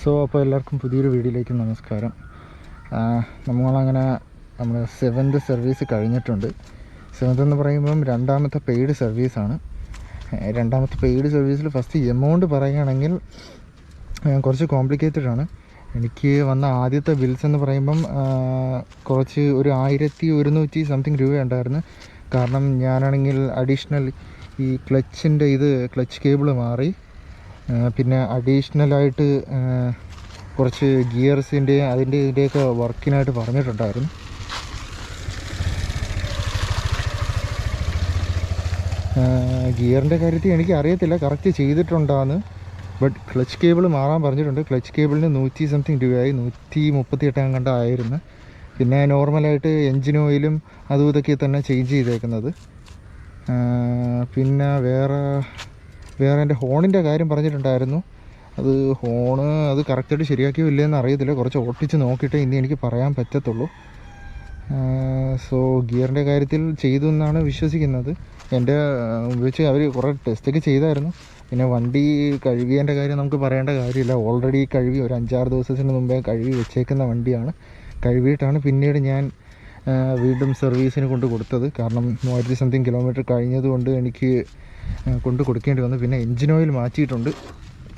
So അപ്പോൾ എല്ലാവർക്കും പുതിയൊരു വീഡിയോയിലേക്ക് നമസ്കാരം. നമ്മളങ്ങനെ നമ്മുടെ സെവൻത് സർവീസ് കഴിഞ്ഞിട്ടുണ്ട്. സെവൻത് എന്ന് പറയുമ്പം രണ്ടാമത്തെ പെയ്ഡ് സർവീസാണ് രണ്ടാമത്തെ പെയ്ഡ് സർവീസിൽ ഫസ്റ്റ് എമൗണ്ട് പറയുകയാണെങ്കിൽ കുറച്ച് കോംപ്ലിക്കേറ്റഡ് ആണ്. എനിക്ക് വന്ന ആദ്യത്തെ ബിൽസ് എന്ന് പറയുമ്പം കുറച്ച് ഒരു ആയിരത്തി ഒരുന്നൂറ്റി സംതിങ് രൂപ ഉണ്ടായിരുന്നു കാരണം ഞാനാണെങ്കിൽ അഡീഷണൽ ഈ ക്ലച്ചിന്റെ ഇത് ക്ലച്ച് കേബിൾ മാറി. പിന്നെ അഡീഷണലായിട്ട് കുറച്ച് ഗിയർസിന്റെ അതിന്റെ ഇതിന്റെയൊക്കെ വർക്കിനായിട്ട് പറഞ്ഞിട്ടുണ്ടായിരുന്നു. ഗിയറിന്റെ കാര്യത്തിൽ എനിക്ക് അറിയത്തില്ല കറക്റ്റ് ചെയ്തിട്ടുണ്ടാന്ന്. ബട്ട് ക്ലച്ച് കേബിൾ മാറാൻ പറഞ്ഞിട്ടുണ്ട്. ക്ലച്ച് കേബിളിന് നൂറ്റി സംതിങ് രൂപയായി നൂറ്റി മുപ്പത്തി എട്ടാം കണ്ടായിരുന്നു പിന്നെ നോർമലായിട്ട് എൻജിൻ ഓയിലും അതും ഇതൊക്കെ തന്നെ ചേഞ്ച് ചെയ്തേക്കുന്നത്. പിന്നെ വേറെ വേറെ എന്റെ ഹോണിന്റെ കാര്യം പറഞ്ഞിട്ടുണ്ടായിരുന്നു. അത് ഹോണ് അത് കറക്റ്റായിട്ട് ശരിയാക്കിയോ ഇല്ലയെന്ന് അറിയത്തില്ല. കുറച്ച് ഓട്ടിച്ച് നോക്കിയിട്ട് ഇനി എനിക്ക് പറയാൻ പറ്റത്തുള്ളൂ. സോ ഗിയറിന്റെ കാര്യത്തിൽ ചെയ്തു എന്നാണ് വിശ്വസിക്കുന്നത്. എന്റെ ഉപയോഗിച്ച് അവർ കുറേ ടെസ്റ്റൊക്കെ ചെയ്തായിരുന്നു. പിന്നെ വണ്ടി കഴുകിയതിന്റെ കാര്യം നമുക്ക് പറയേണ്ട കാര്യമില്ല. ഓൾറെഡി കഴുകി ഒരു അഞ്ചാറ് ദിവസത്തിന് മുമ്പേ കഴുകി വെച്ചേക്കുന്ന വണ്ടിയാണ്. കഴുകിയിട്ടാണ് പിന്നീട് ഞാൻ വീണ്ടും സർവീസിന് കൊണ്ട് കൊടുത്തത്. കാരണം മൂവായിരത്തി സംതിങ് കിലോമീറ്റർ കഴിഞ്ഞതുകൊണ്ട് എനിക്ക് കൊണ്ട് കൊടുക്കേണ്ടി വന്നു. പിന്നെ എൻജിൻ ഓയിൽ മാറ്റിയിട്ടുണ്ട്.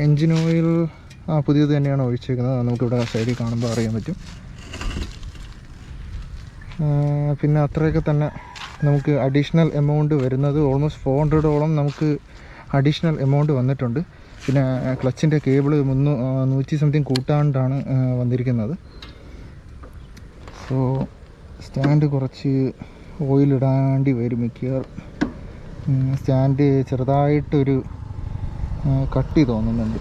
എൻജിൻ ഓയിൽ ആ പുതിയത് തന്നെയാണ് ഒഴിച്ചേക്കുന്നത്. നമുക്കിവിടെ സൈഡിൽ കാണുമ്പോൾ അറിയാൻ പറ്റും. പിന്നെ അത്രയൊക്കെ തന്നെ നമുക്ക് അഡീഷണൽ എമൗണ്ട് വരുന്നത് ഓൾമോസ്റ്റ് ഫോർ ഹൺഡ്രഡോളം നമുക്ക് അഡീഷണൽ എമൗണ്ട് വന്നിട്ടുണ്ട്. പിന്നെ ക്ലച്ചിന്റെ കേബിൾ മുന്നൂ നൂറ്റി സംതിങ് കൂട്ടാണ്ടാണ് വന്നിരിക്കുന്നത്. സോ സ്റ്റാൻഡ് കുറച്ച് ഓയിലിടാണ്ടി വരും മിക്കവാറും. സ്റ്റാൻഡ് ചെറുതായിട്ടൊരു കട്ടി തോന്നുന്നുണ്ട്.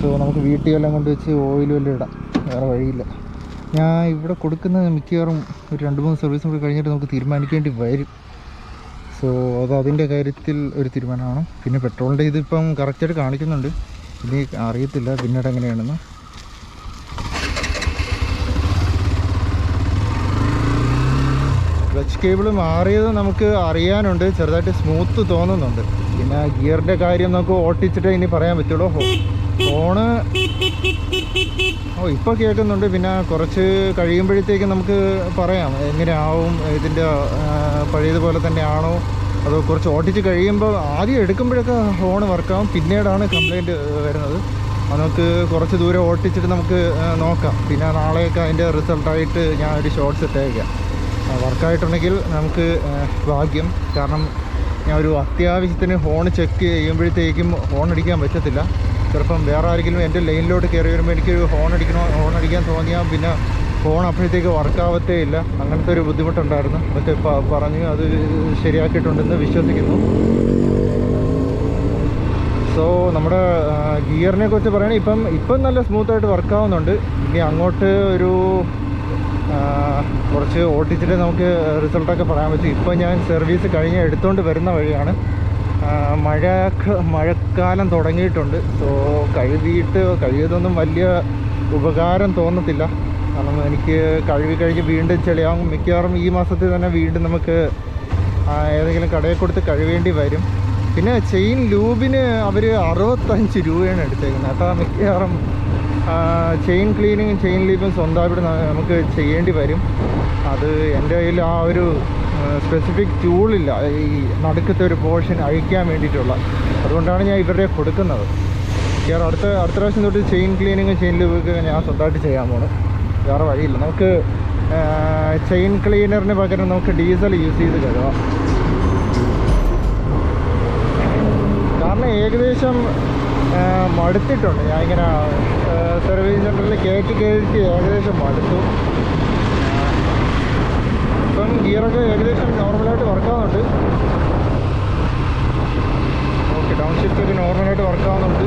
സോ നമുക്ക് വീട്ടിൽ എല്ലാം കൊണ്ട് വെച്ച് ഓയിൽ വല്ലതും ഇടാം. വേറെ വഴിയില്ല. ഞാൻ ഇവിടെ കൊടുക്കുന്നത് മിക്കവാറും ഒരു രണ്ട് മൂന്ന് സർവീസും കൂടി കഴിഞ്ഞിട്ട് നമുക്ക് തീരുമാനിക്കേണ്ടി വരും. സോ അത് അതിന്റെ കാര്യത്തിൽ ഒരു തീരുമാനമാണ്. പിന്നെ പെട്രോളിന്റെ ഇതിപ്പം കറക്റ്റായിട്ട് കാണിക്കുന്നുണ്ട്. ഇനി അറിയത്തില്ല പിന്നീട് എങ്ങനെയാണെന്ന്. ക്ലച്ച് കേബിൾ മാറിയത് നമുക്ക് അറിയാനുണ്ട്. ചെറുതായിട്ട് സ്മൂത്ത് തോന്നുന്നുണ്ട്. പിന്നെ ഗിയറിന്റെ കാര്യം നമുക്ക് ഓട്ടിച്ചിട്ടേ ഇനി പറയാൻ പറ്റുള്ളൂ. ഫോണ് ഓ ഇപ്പോൾ കേൾക്കുന്നുണ്ട്. പിന്നെ കുറച്ച് കഴിയുമ്പോഴത്തേക്ക് നമുക്ക് പറയാം. എങ്ങനെയാവും? ഇതിന്റെ പഴയതുപോലെ തന്നെയാണോ? അതോ കുറച്ച് ഓട്ടിച്ച് കഴിയുമ്പോൾ ആദ്യം എടുക്കുമ്പോഴൊക്കെ ഫോൺ വർക്കാവും പിന്നീടാണ് കംപ്ലൈന്റ് വരുന്നത്. നമുക്ക് കുറച്ച് ദൂരം ഓട്ടിച്ചിട്ട് നമുക്ക് നോക്കാം. പിന്നെ നാളെയൊക്കെ അതിന്റെ റിസൾട്ടായിട്ട് ഞാൻ ഒരു ഷോർട്ട്സ് ഇട്ടേക്കാം. വർക്കായിട്ടുണ്ടെങ്കിൽ നമുക്ക് ഭാഗ്യം. കാരണം ഞാൻ ഒരു അത്യാവശ്യത്തിന് ഹോൺ ചെക്ക് ചെയ്യുമ്പോഴത്തേക്കും ഹോൺ അടിക്കാൻ പറ്റത്തില്ല. ചിലപ്പം വേറെ ആരെങ്കിലും എന്റെ ലൈനിലോട്ട് കയറി വരുമ്പോൾ എനിക്കൊരു ഹോൺ അടിക്കണോ ഹോൺ അടിക്കാൻ തോന്നിയാൽ പിന്നെ ഫോൺ അപ്പോഴത്തേക്ക് വർക്കാവത്തേ ഇല്ല. അങ്ങനത്തെ ഒരു ബുദ്ധിമുട്ടുണ്ടായിരുന്നു. അതൊക്കെ പ- പറഞ്ഞ് അത് ശരിയാക്കിയിട്ടുണ്ടെന്ന് വിശ്വസിക്കുന്നു. സോ നമ്മുടെ ഗിയറിനെ കുറിച്ച് പറയുകയാണെങ്കിൽ ഇപ്പം ഇപ്പം നല്ല സ്മൂത്തായിട്ട് വർക്കാവുന്നുണ്ട് ഇനി അങ്ങോട്ട് ഒരു കുറച്ച് ഓട്ടിച്ചിട്ട് നമുക്ക് റിസൾട്ടൊക്കെ പറയാൻ പറ്റും. ഇപ്പോൾ ഞാൻ സർവീസ് കഴിഞ്ഞ് എടുത്തുകൊണ്ട് വരുന്ന വഴിയാണ്. മഴ മഴക്കാലം തുടങ്ങിയിട്ടുണ്ട്. സോ കഴുകിയിട്ട് കഴുകിയതൊന്നും വലിയ ഉപകാരം തോന്നത്തില്ല. കാരണം എനിക്ക് കഴുകി കഴിഞ്ഞ് വീണ്ടും ചെളിയാകും മിക്കവാറും ഈ മാസത്തിൽ തന്നെ വീണ്ടും നമുക്ക് ഏതെങ്കിലും കടയിൽ കൊടുത്ത് കഴുകേണ്ടി വരും. പിന്നെ ചെയിൻ ലൂബിന് അവർ അറുപത്തഞ്ച് രൂപയാണ് എടുത്തേക്കുന്നത്. അപ്പോൾ മിക്കവാറും ചെയിൻ ക്ലീനിങ്ങും ചെയിൻ ലീപ്പും സ്വന്തമായിട്ട് നമുക്ക് ചെയ്യേണ്ടി വരും. അത് എന്റെ കയ്യിൽ ആ ഒരു സ്പെസിഫിക് ടൂളില്ല ഈ നടുക്കത്തെ ഒരു പോർഷൻ അഴിക്കാൻ വേണ്ടിയിട്ടുള്ള. അതുകൊണ്ടാണ് ഞാൻ ഇവരുടെ കൊടുക്കുന്നത്. വേറെ അടുത്ത അടുത്ത പ്രാവശ്യം തൊട്ട് ചെയിൻ ക്ലീനിങ്ങും ചെയിൻ ലൂബൊക്കെ ഞാൻ സ്വന്തമായിട്ട് ചെയ്യാൻ പോണ്. വേറെ വഴിയില്ല. നമുക്ക് ചെയിൻ ക്ലീനറിന് പകരം നമുക്ക് ഡീസൽ യൂസ് ചെയ്ത് കഴുകാം. കാരണം ഏകദേശം മടുത്തിട്ടുണ്ട്. ഞാൻ ഇങ്ങനെ സർവീസ് സെന്ററിൽ കയറ്റി കയറ്റി ഏകദേശം മടുത്തു. ഇപ്പം ഗിയറൊക്കെ ഏകദേശം നോർമലായിട്ട് വർക്കാവുന്നുണ്ട്. ഓക്കെ ഡൗൺ ഷിഫ്റ്റ് ഒക്കെ നോർമലായിട്ട് വർക്കാവുന്നുണ്ട്.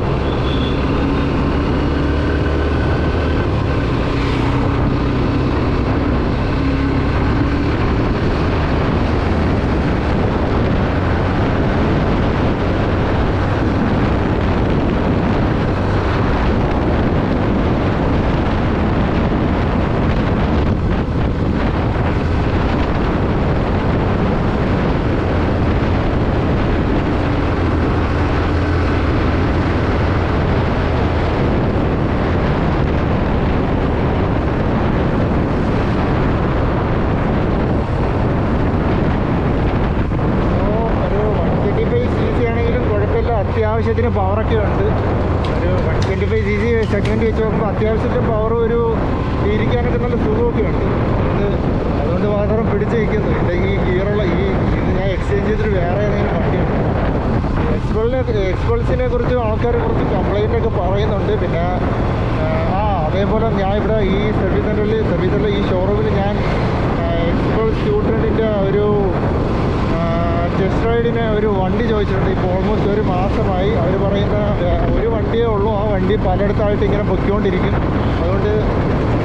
അത്യാവശ്യത്തിന് പവറൊക്കെ ഉണ്ട്. ഒരു one twenty five C C segment വെച്ച് നോക്കുമ്പോൾ അത്യാവശ്യത്തിന് പവർ ഒരു ഇരിക്കാനൊക്കെ നല്ല സുഖമൊക്കെ ഉണ്ട്. അതുകൊണ്ട് മാത്രം പിടിച്ച് നിൽക്കുന്നു. ഇല്ലെങ്കിൽ ഗിയറുള്ള ഈ ഇത് ഞാൻ എക്സ്ചേഞ്ച് ചെയ്തിട്ട് വേറെ ഏതെങ്കിലും വണ്ടിയുണ്ട് എക്സ്പൾസിനെ എക്സ്പൾസിനെ കുറിച്ച് ആൾക്കാർ കുറച്ച് കംപ്ലൈന്റ് ഒക്കെ പറയുന്നുണ്ട്. പിന്നെ ആ, അതേപോലെ ഞാൻ ഇവിടെ ഈ സർവീസ് സെന്ററിൽ സെന്ററിൽ ഈ ഷോറൂമിൽ ഞാൻ എക്സ്പൾസ് ഷൂട്ടറിന്റെ ഒരു ടെസ്റ്റ് റൈഡിന് ഒരു വണ്ടി ചോദിച്ചിട്ടുണ്ട്. ഇപ്പോൾ ഓൾമോസ്റ്റ് ഒരു മാസമായി അവർ പറയുന്ന ഒരു വണ്ടിയേ ഉള്ളൂ. ആ വണ്ടി പലയിടത്തായിട്ട് ഇങ്ങനെ പൊയ്ക്കൊണ്ടിരിക്കും. അതുകൊണ്ട്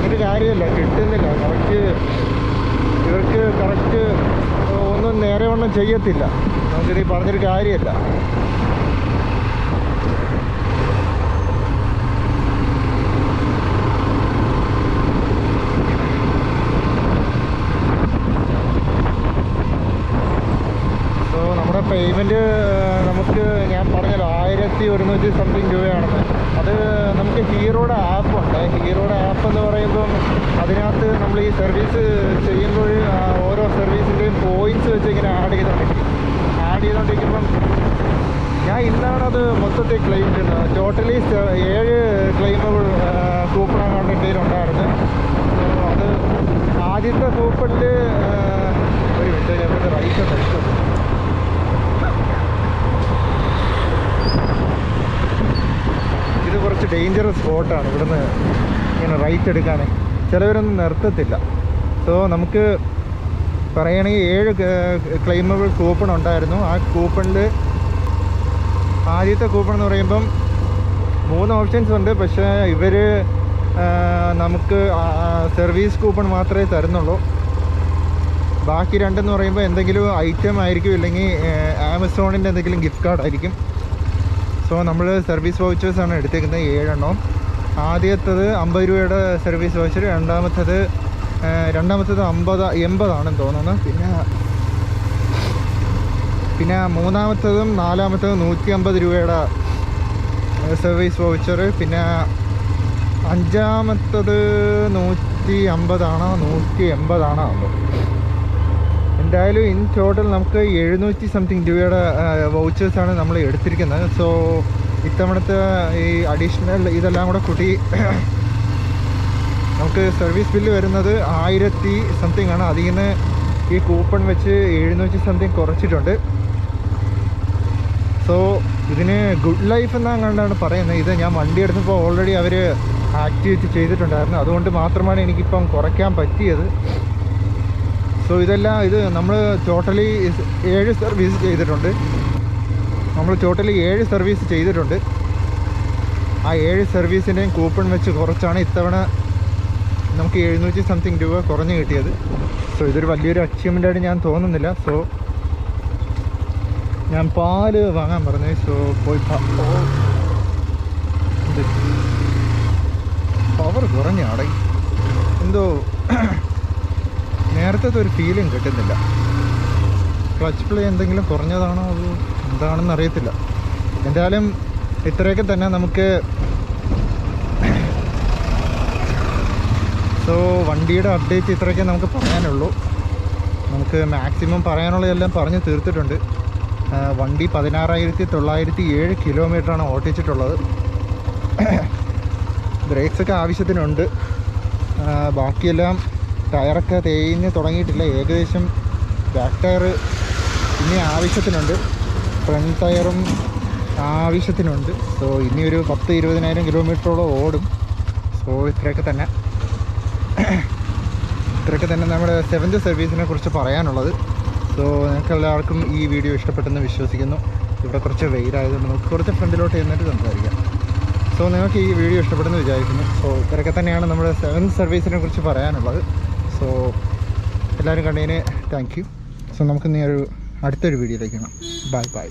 ഒരു കാര്യമില്ല കിട്ടുന്നില്ല. കറക്റ്റ് ഇവർക്ക് കറക്റ്റ് ഒന്നും നേരെ ഒന്നും ചെയ്യത്തില്ല. നമുക്കിത് പറഞ്ഞൊരു കാര്യമല്ല സോ പേയ്മെന്റ് നമുക്ക് ഞാൻ പറഞ്ഞല്ലോ ആയിരത്തി ഒരുന്നൂറ്റി സംതിങ് രൂപയാണെന്ന്. അത് നമുക്ക് ഹീറോയുടെ ആപ്പുണ്ട് ഹീറോയുടെ ആപ്പ് എന്ന് പറയുമ്പം അതിനകത്ത് നമ്മൾ ഈ സർവീസ് ചെയ്യുമ്പോൾ ഓരോ സർവീസിന്റെയും പോയിന്റ്സ് വെച്ച് ഇങ്ങനെ ആഡ് ചെയ്തുകൊണ്ടിരിക്കും ആഡ് ചെയ്തുകൊണ്ടിരിക്കുമ്പം ഞാൻ ഇന്നാണ് അത് മൊത്തത്തിൽ ക്ലെയിം ചെയ്യുന്നത്. ടോട്ടലി ഏഴ് ക്ലെയിമബിൾ സൂപ്പർ എന്റെ ഉണ്ടായിരുന്നു. അത് ആദ്യത്തെ കൂപ്പണിൽ ഒരു ഇവിടെ റൈറ്റ് ഉണ്ട് ഇത് കുറച്ച് ഡേഞ്ചറസ് സ്പോട്ടാണ് ഇവിടുന്ന് ഇങ്ങനെ റൈറ്റ് എടുക്കാൻ ചിലവരൊന്നും നിർത്തത്തില്ല. സോ നമുക്ക് പറയുകയാണെങ്കിൽ ഏഴ് ക്ലെയിമബിൾ കൂപ്പൺ ഉണ്ടായിരുന്നു. ആ കൂപ്പണിൽ ആദ്യത്തെ കൂപ്പൺ എന്ന് പറയുമ്പം മൂന്ന് ഓപ്ഷൻസ് ഉണ്ട്. പക്ഷേ ഇവർ നമുക്ക് സർവീസ് കൂപ്പൺ മാത്രമേ തരുന്നുള്ളൂ. ബാക്കി രണ്ടെന്ന് പറയുമ്പോൾ എന്തെങ്കിലും ഐറ്റം ആയിരിക്കും. ഇല്ലെങ്കിൽ ആമസോണിന്റെ എന്തെങ്കിലും ഗിഫ്റ്റ് കാർഡ് ആയിരിക്കും. സോ നമ്മൾ സർവീസ് വൗച്ചേഴ്സാണ് എടുത്തേക്കുന്നത് ഏഴെണ്ണം. ആദ്യത്തത് അമ്പത് രൂപയുടെ സർവീസ് വൗച്ചർ രണ്ടാമത്തത് രണ്ടാമത്തത് അമ്പത് എൺപതാണെന്ന് തോന്നുന്നു. പിന്നെ പിന്നെ മൂന്നാമത്തതും നാലാമത്തതും നൂറ്റി അമ്പത് രൂപയുടെ സർവീസ് വൗച്ചർ പിന്നെ അഞ്ചാമത്തത് നൂറ്റി അമ്പതാണോ നൂറ്റി എൺപതാണോ എന്തായാലും ഇൻ ടോട്ടൽ നമുക്ക് എഴുന്നൂറ്റി സംതിങ് രൂപയുടെ വൗച്ചേഴ്സാണ് നമ്മൾ എടുത്തിരിക്കുന്നത്. സോ ഇത്തവണത്തെ ഈ അഡീഷണൽ ഇതെല്ലാം കൂടെ കൂട്ടി നമുക്ക് സർവീസ് ബില്ല് വരുന്നത് ആയിരത്തി സംതിങ് ആണ്. അതിൽ നിന്ന് ഈ കൂപ്പൺ വെച്ച് എഴുന്നൂറ്റി സംതിങ് കുറച്ചിട്ടുണ്ട്. സോ ഇതിന് ഗുഡ് ലൈഫ് എന്നാ കണ്ടാണ് പറയുന്നത്. ഇത് ഞാൻ വണ്ടി എടുത്തപ്പോൾ ഓൾറെഡി അവർ ആക്ടിവേറ്റ് ചെയ്തിട്ടുണ്ടായിരുന്നു. അതുകൊണ്ട് മാത്രമാണ് എനിക്കിപ്പം കുറയ്ക്കാൻ പറ്റിയത്. സോ ഇതെല്ലാം ഇത് നമ്മൾ ടോട്ടലി ഏഴ് സർവീസ് ചെയ്തിട്ടുണ്ട്. നമ്മൾ ടോട്ടലി ഏഴ് സർവീസ് ചെയ്തിട്ടുണ്ട്. ആ ഏഴ് സർവീസിന്റെയും കൂപ്പൺ വെച്ച് കുറച്ചാണ് ഇത്തവണ നമുക്ക് എഴുന്നൂറ്റി സംതിങ് രൂപ കുറഞ്ഞ് കിട്ടിയത്. സോ ഇതൊരു വലിയൊരു അച്ചീവ്മെന്റായിട്ട് ഞാൻ തോന്നുന്നില്ല. സോ ഞാൻ പാൽ വാങ്ങാൻ പറഞ്ഞു. സോ പോയി പവർ കുറഞ്ഞാടേ. എന്തോ നേരത്തെ ഒരു ഫീലിംഗ് കിട്ടുന്നില്ല. ക്ലച്ച് പ്ലേ എന്തെങ്കിലും കുറഞ്ഞതാണോ അതോ എന്താണെന്ന് അറിയത്തില്ല. എന്തായാലും ഇത്രയൊക്കെ തന്നെ നമുക്ക് സോ വണ്ടിയുടെ അപ്ഡേറ്റ് ഇത്രയൊക്കെ നമുക്ക് പറയാനുള്ളൂ. നമുക്ക് മാക്സിമം പറയാനുള്ളതെല്ലാം പറഞ്ഞ് തീർത്തിട്ടുണ്ട്. വണ്ടി പതിനാറായിരത്തി തൊള്ളായിരത്തി ഏഴ് കിലോമീറ്ററാണ് ഓട്ടിച്ചിട്ടുള്ളത് ബ്രേക്സൊക്കെ ആവശ്യത്തിനുണ്ട്. ബാക്കിയെല്ലാം ടയറൊക്കെ തേഞ്ഞ് തുടങ്ങിയിട്ടില്ല. ഏകദേശം ബാക്ക് ടയർ ഇനി ആവശ്യത്തിനുണ്ട്. ഫ്രണ്ട് ടയറും ആവശ്യത്തിനുണ്ട്. സോ ഇനി ഒരു പത്ത് ഇരുപതിനായിരം കിലോമീറ്ററോളം ഓടും. സോ ഇത്രയൊക്കെ തന്നെ. ഇത്രയൊക്കെ തന്നെ നമ്മുടെ സെവൻത് സർവീസിനെ കുറിച്ച് പറയാനുള്ളത്. സോ നിങ്ങൾക്ക് എല്ലാവർക്കും ഈ വീഡിയോ ഇഷ്ടപ്പെട്ടെന്ന് വിശ്വസിക്കുന്നു. ഇവിടെ കുറച്ച് വെയിലായതുകൊണ്ട് നമുക്ക് കുറച്ച് ഫ്രണ്ടിലോട്ട് ചെന്നിട്ട് സംസാരിക്കാം. സോ നിങ്ങൾക്ക് ഈ വീഡിയോ ഇഷ്ടപ്പെടുന്നു വിചാരിക്കുന്നു. സോ ഇത്രയൊക്കെ തന്നെയാണ് നമ്മുടെ സെവൻത് സർവീസിനെ കുറിച്ച് പറയാനുള്ളത്. സോ എല്ലാവരും കണ്ടതിന് താങ്ക് യു സോ നമുക്ക് ഇനി ഒരു അടുത്തൊരു വീഡിയോയിലേക്ക് കാണാം. Bye bye